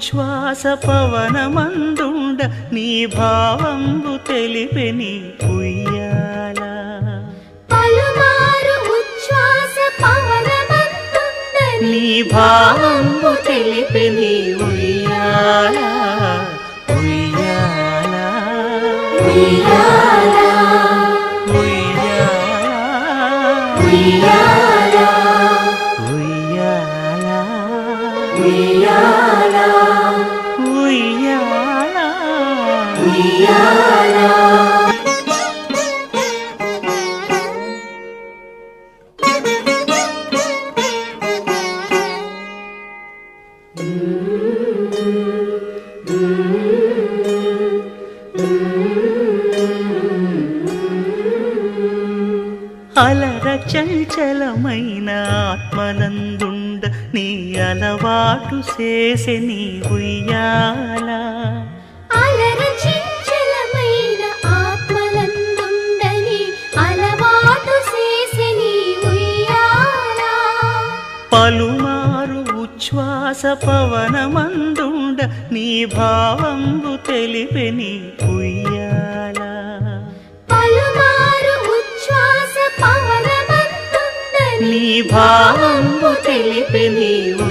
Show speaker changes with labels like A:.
A: ఉచ్ఛ్వాస పవనమందుండ నీ భావంబు తెలిపెని నీ భావంబు తెలిపెని ఉయ్యాలా. ఉయ్యాల.
B: ఉయ్యాల.
A: ఉయ్యాల. అలర చంచలమైన పెద్ద నీ అలవాటు చేసి నీ ఉయ్యాల పలుమారు ఉచ్ఛ్వాస పవనమందుండ నీ భావంబు
B: తెలిపెని ఉయ్య
A: నీ భావంబు తెలిపి నీవు